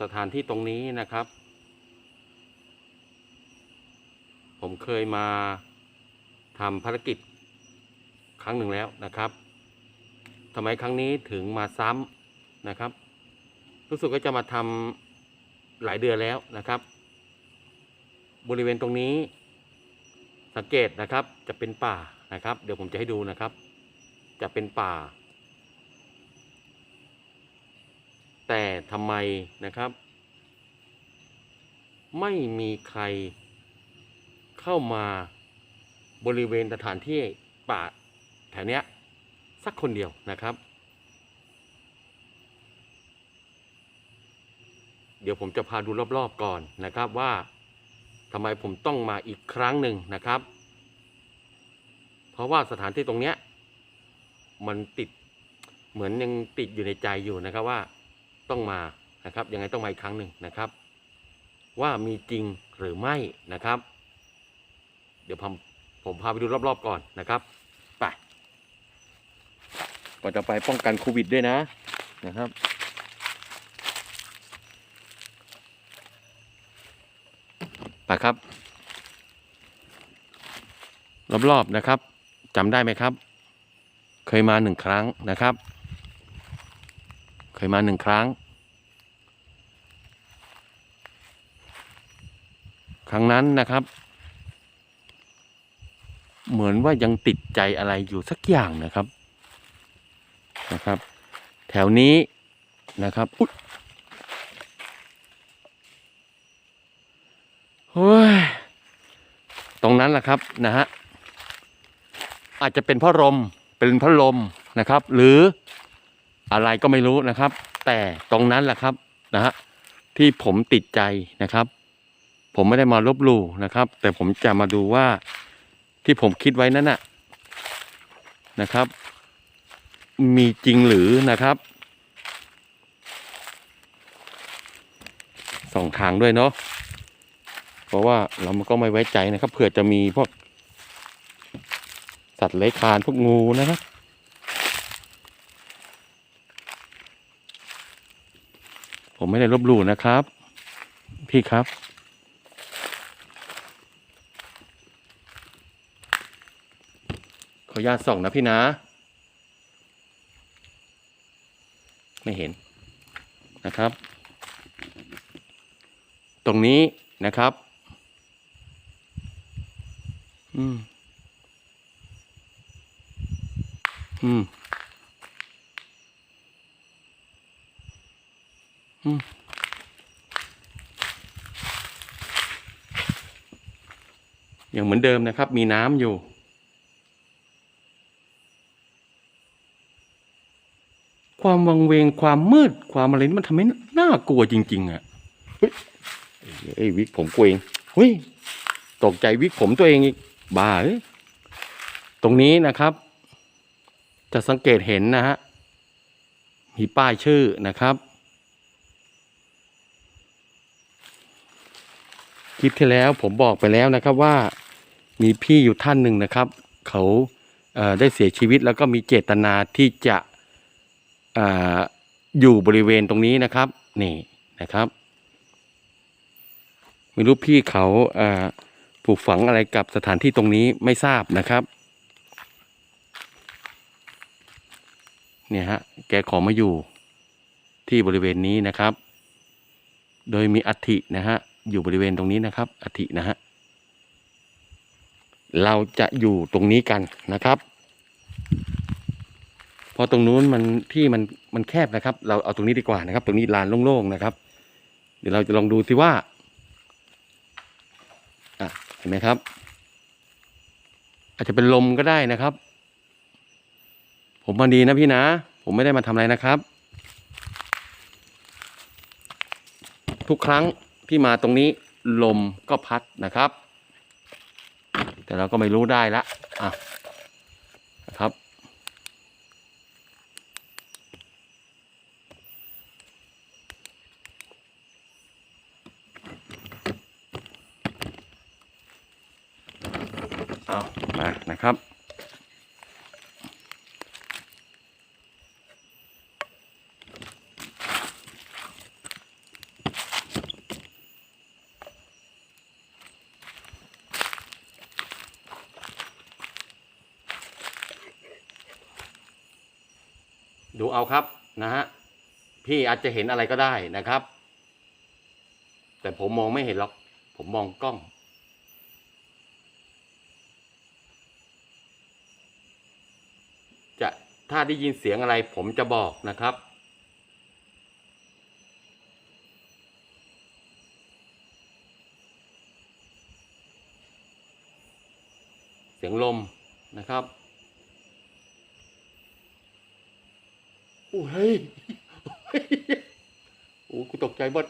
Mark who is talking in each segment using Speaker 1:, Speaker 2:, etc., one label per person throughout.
Speaker 1: สถานที่ตรงนี้นะครับ ผมเคยมาทำภารกิจครั้งหนึ่งแล้วนะครับทำไมครั้งนี้ถึงมาซ้ำนะครับ รู้สึกว่าจะมาทำหลายเดือนแล้วนะครับ บริเวณตรงนี้ สังเกตนะครับจะเป็นป่านะครับ เดี๋ยวผมจะให้ดูนะครับ จะเป็นป่า แต่ทำไมนะครับ ไม่มีใครเข้ามาบริเวณสถานที่ป่าแถวเนี้ยสักคนเดียวนะครับ เดี๋ยวผมจะพาดูรอบๆก่อนนะครับว่าทำไมผมต้องมาอีกครั้งหนึ่งนะครับ เพราะว่าสถานที่ตรงเนี้ยมันติดเหมือนยังติดอยู่ในใจอยู่นะครับว่า ต้องมานะครับยังไงต้องมาอีกครั้งหนึ่งนะครับ ว่ามีจริงหรือไม่นะครับ เดี๋ยวผมผมพาไปดูรอบๆก่อนนะครับไปก่อนจะไปป้องกันโควิดด้วยนะนะครับไปครับ รอบๆนะครับจำได้ไหมครับ เคยมาหนึ่งครั้งนะครับ เคยมาหนึ่งครั้ง ครั้งนั้นนะครับ เหมือนว่ายังติดใจอะไรอยู่สักอย่างนะครับนะครับ แถวนี้นะครับอุ๊ยเฮ้ยตรงนั้นแหละครับนะฮะอาจจะเป็นพ่อลมเป็นพ่อลมนะครับ หรือ อะไรก็ไม่รู้นะครับ แต่ตรงนั้นแหละครับนะฮะที่ผมติดใจนะครับ ผมไม่ได้มาลบลู่นะครับ แต่ผมจะมาดูว่าที่ผมคิดไว้นั้นน่ะนะครับ มีจริงหรือนะครับสองทางด้วยเนาะเพราะว่าเราก็ไม่ไว้ใจนะครับเผื่อจะมีพวกสัตว์เลื้อยคลานพวกงูนะครับ ผมไม่ได้ลบหลู่นะครับ พี่ครับ ขออนุญาตส่องนะพี่นะ ไม่เห็นนะครับ ตรงนี้นะครับ อืม อืม อืมยังเหมือนเดิมนะครับ มีน้ำอยู่ ความวังเวงความมืดความอะไรนี่มันทำให้น่ากลัวจริง ๆอะเฮ้ยไอ้วิกผมกลัวเองเฮ้ยตกใจวิกผมตัวเองอีกบ้าเอ้ยตรงนี้นะครับ จะสังเกตเห็นนะฮะมีป้ายชื่อนะครับ คลิปที่แล้วผมบอกไปแล้วนะครับว่ามีพี่อยู่ท่านหนึ่งนะครับ เขาเได้เสียชีวิตแล้วก็มีเจตนาที่จะออยู่บริเวณตรงนี้นะครับนี่นะครับไม่รู้พี่เขาปลูกฝังอะไรกับสถานที่ตรงนี้ไม่ทราบนะครับเนี่ยฮะแกขอมาอยู่ที่บริเวณนี้นะครับ โดยมีอัฐินะฮะอยู่บริเวณตรงนี้นะครับอัฐินะฮะเราจะอยู่ตรงนี้กันนะครับพราะตรงนู้นมันที่มันมันแคบนะครับ เราเอาตรงนี้ดีกว่านะครับ ตรงนี้ลานโล่งๆนะครับ เดี๋ยวเราจะลองดูสิว่าอะเห็นไหมครับ อาจจะเป็นลมก็ได้นะครับ ผมมาดีนะพี่นะ ผมไม่ได้มาทำอะไรนะครับ ทุกครั้ง ที่มาตรงนี้ลมก็พัดนะครับ แต่เราก็ไม่รู้ได้ละอะนะครับ เอามานะครับ ดูเอาครับนะฮะพี่อาจจะเห็นอะไรก็ได้นะครับ แต่ผมมองไม่เห็นหรอก ผมมองกล้อง จะถ้าได้ยินเสียงอะไรผมจะบอกนะครับเสียงลมนะครับ โอ้เฮ้ยโอ้กูตกใจหมด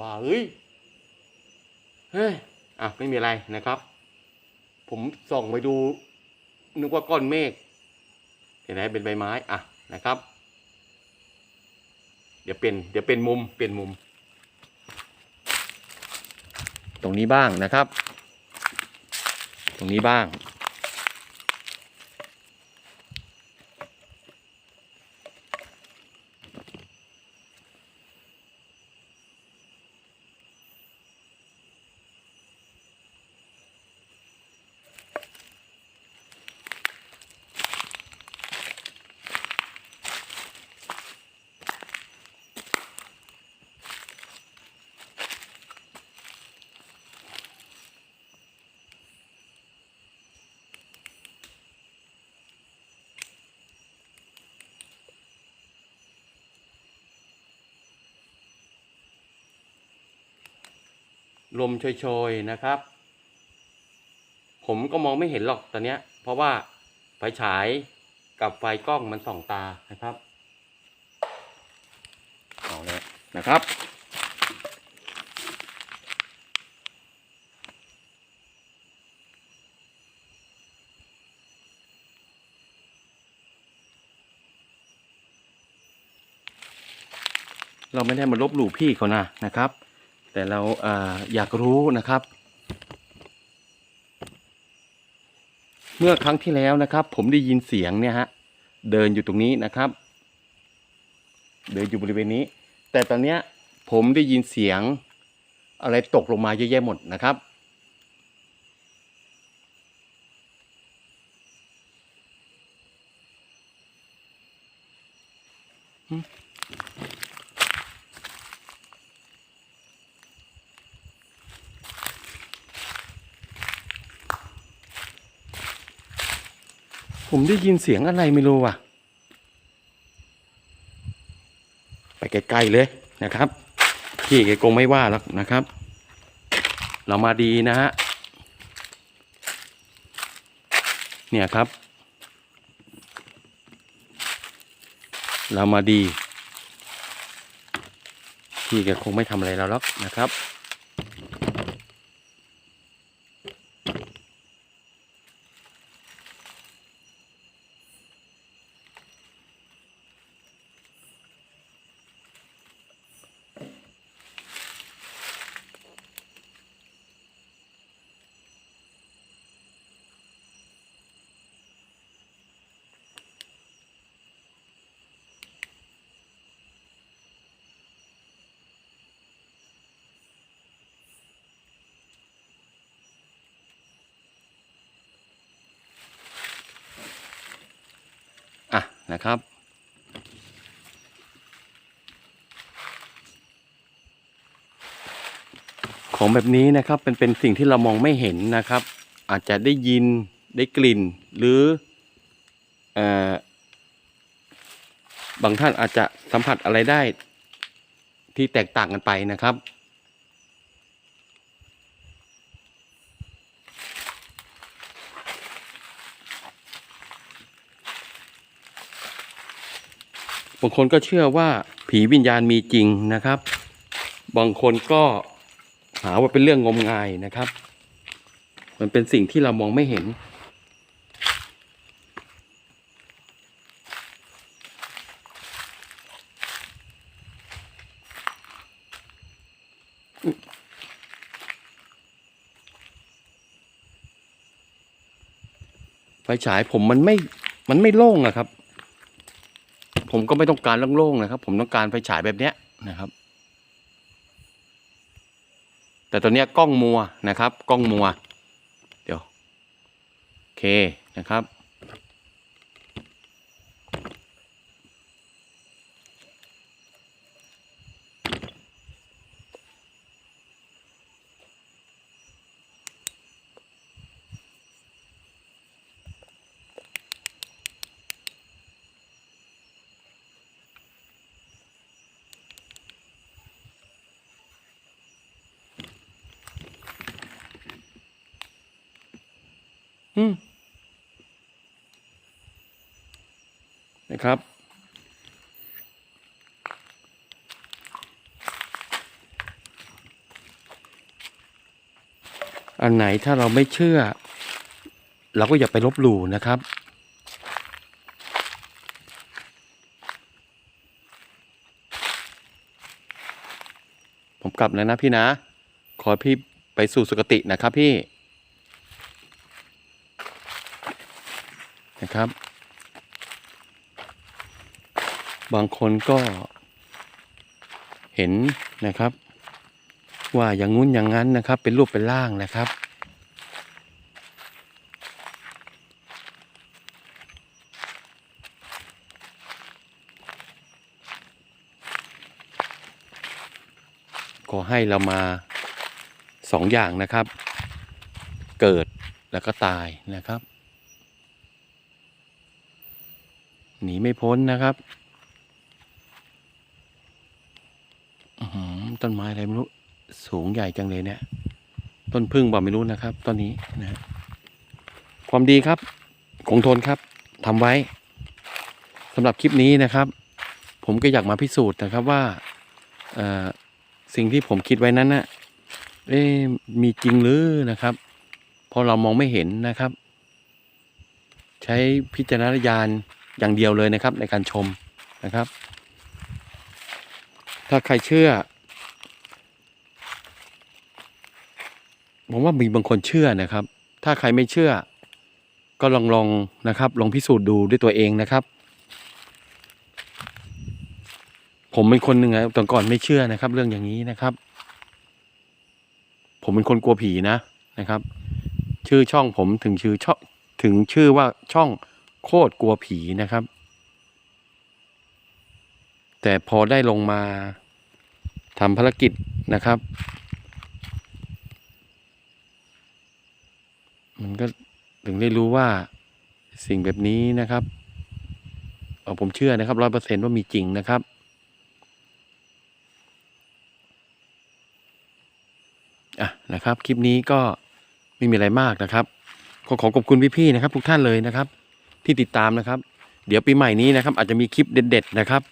Speaker 1: บ้าเอ้ยเฮ้ยอะไม่มีอะไรนะครับ ผมส่องไปดู นึกว่าก้อนเมฆเห็นไหมเป็นใบไม้อะนะครับ เดี๋ยวเป็นเดี๋ยวเป็นมุมเปลี่ยนมุม ตรงนี้บ้างนะครับ ตรงนี้บ้าง ลมโชยๆนะครับ ผมก็มองไม่เห็นหรอกตอนเนี้ย เพราะว่าไฟฉายกับไฟกล้องมันส่องตานะครับเอาเลยนะครับ เราไม่ได้มาลบหลู่พี่เขานะนะครับ แต่เราอยากรู้นะครับ เมื่อครั้งที่แล้วนะครับ ผมได้ยินเสียงเนี่ยฮะเดินอยู่ตรงนี้นะครับ เดินอยู่บริเวณนี้ แต่ตอนเนี้ยผมได้ยินเสียงอะไรตกลงมาเยอะแยะหมดนะครับ ผมได้ยินเสียงอะไรไม่รู้ว่ะ ไปไกลๆเลยนะครับพี่แกคงไม่ว่าหรอกนะครับ เรามาดีนะฮะเนี่ยครับ เรามาดีพี่แกคงไม่ทำอะไรเราหรอกนะครับ นะครับ ของแบบนี้นะครับเป็นเป็นสิ่งที่เรามองไม่เห็นนะครับ อาจจะได้ยินได้กลิ่นหรืออบางท่านอาจจะสัมผัสอะไรได้ที่แตกต่างกันไปนะครับ บางคนก็เชื่อว่าผีวิญญาณมีจริงนะครับ บางคนก็หาว่าเป็นเรื่องงมงายนะครับ มันเป็นสิ่งที่เรามองไม่เห็น ไฟฉายผมมันไม่ มันไม่โล่งอะครับ ผมก็ไม่ต้องการโล่งๆนะครับ ผมต้องการไฟฉายแบบเนี้ยนะครับ แต่ตอนเนี้ยกล้องมัวนะครับ กล้องมัว เดี๋ยว โอเคนะครับืมนะครับ อันไหนถ้าเราไม่เชื่อ เราก็อย่าไปลบหลู่นะครับผมกลับแล้วนะพี่นะ ขอพี่ไปสู่สุคตินะครับพี่ นะครับ บางคนก็เห็นนะครับ ว่าอย่างงู้นอย่างนั้นนะครับ เป็นรูปเป็นร่างนะครับ ขอให้เรามาสองอย่างนะครับ เกิดแล้วก็ตายนะครับ หนีไม่พ้นนะครับต้นไม้อะไรไม่รู้ สูงใหญ่จังเลยเนี่ย ต้นพึ่งบอกไม่รู้นะครับ ต้นนี้นะฮะความดีครับ คงทนครับทำไว้สำหรับคลิปนี้นะครับ ผมก็อยากมาพิสูจน์นะครับว่าสิ่งที่ผมคิดไว้นั้นน่ะเอ๊มีจริงหรือนะครับพราะเรามองไม่เห็นนะครับ ใช้พิจารณญาณ อย่างเดียวเลยนะครับในการชมนะครับ ถ้าใครเชื่อ ผมว่ามีบางคนเชื่อนะครับ ถ้าใครไม่เชื่อ ก็ลองลองนะครับลองพิสูจน์ดูด้วยตัวเองนะครับ ผมเป็นคนหนึ่งนะตอนก่อนไม่เชื่อนะครับ เรื่องอย่างนี้นะครับ ผมเป็นคนกลัวผีนะนะครับ ชื่อช่องผมถึงชื่อช่องถึงชื่อว่าช่อง โคตรกลัวผีนะครับ แต่พอได้ลงมาทำภารกิจนะครับ มันก็ถึงได้รู้ว่าสิ่งแบบนี้นะครับเอผมเชื่อนะครับร้อยเปอร์เซ็นว่ามีจริงนะครับ อะนะครับ คลิปนี้ก็ไม่มีอะไรมากนะครับ ขอขอบคุณพี่ๆนะครับ ทุกท่านเลยนะครับ ที่ติดตามนะครับ เดี๋ยวปีใหม่นี้นะครับ อาจจะมีคลิปเด็ด ๆ นะครับ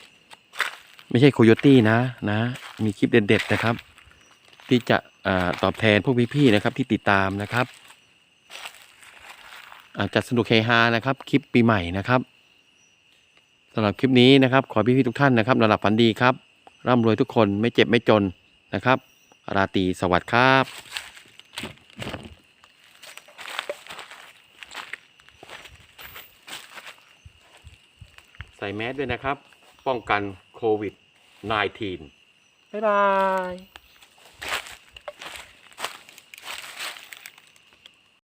Speaker 1: ไม่ใช่โคโยตี้นะนะ มีคลิปเด็ด ๆ นะครับ ที่จะอตอบแทนพวกพี่ๆนะครับ ที่ติดตามนะครับอาจจะสนุกเฮฮานะครับ คลิปปีใหม่นะครับสำหรับคลิปนี้นะครับ ขอพี่ๆทุกท่านนะครับระดับฝันดีครับร่ำรวยทุกคนไม่เจ็บไม่จนนะครับ ราตรีสวัสดิ์ครับ ใส่แมสด้วยนะครับ ป้องกันโควิด -19 บ๊ายบาย